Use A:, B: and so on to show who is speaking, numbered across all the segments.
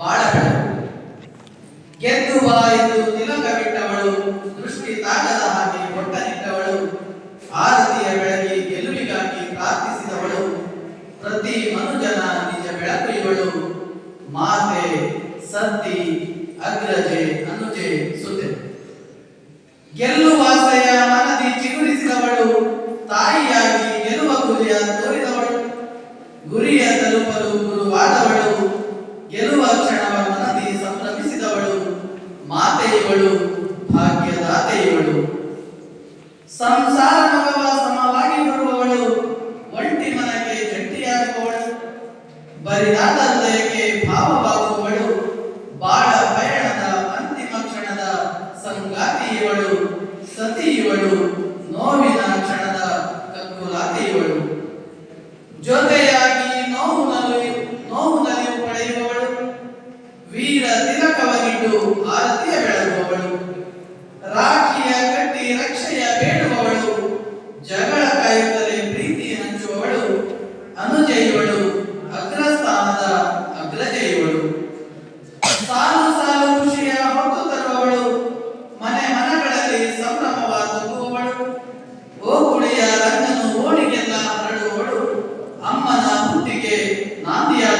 A: ಬಾಳ ಗೆದ್ದು ಬಾ ಎಂದು ತಿಲಕ ದೃಷ್ಟಿ ತಾಗದ ಹಾಗೆ ಒಟ್ಟನಿಟ್ಟವಳು ಆರತಿಯ ಬೆಳಕಿ ಗೆಲುವಿಗಾಗಿ ಪ್ರಾರ್ಥಿಸಿದವಳು, ಪ್ರತಿ ಮನುಜನ ನಿಜ ಬೆಳಕು ಇವಳು ಮಾತೆ ಸತಿ ಅಗ್ರಜೆ, ಅನುಜೆ, ಸುತೆ. ಗೆಲ್ಲುವಾಸೆಯ ಮನದಿ ಚಿಗುರಿಸಿದವಳು, ತಾಯಿಯಾಗಿ ಗೆಲ್ಲುವ ಗುರಿಯ ತೋರಿದವಳು. ಗೆಲ್ಲುವ ಕ್ಷಣವ ಮನದಿ ಸಂಭ್ರಮಿಸಿದವಳು ಮಾತೆ ಇವಳು ಭಾಗ್ಯದಾತೆ ಇವಳು ಸಂಸಾರ ಮಗವ ಸಮವಾಗಿ ಬರುವವಳು, ಒಂಟಿ ಮನೆಗೆ ಗಟ್ಟಿಯಾಗುವಳು ಬರಿದಾದ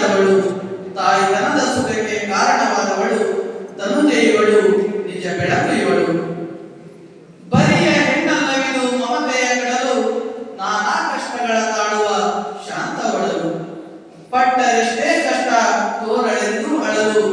A: ನಾಂದಿಯಾದವಳು ತಾಯಿತನದ ಸುಖಕ್ಕೆ ಕಾರಣವಾದವಳು. ತನುಜೆಯವಳು ನಿಜ ಬೆಳಕು ಇವಳು ಬರಿಯ ಹೆಣ್ಣಲ್ಲವಿದು ಮಮತೆಯ ಕಡಲು, ನಾನಾ ಕಷ್ಟಗಳ ತಾಳುವ ಶಾಂತವಳು ಪಟ್ಟರೆಷ್ಟೇ ಕಷ್ಟ, ತೋರಳೆಂದು ಅಳಲು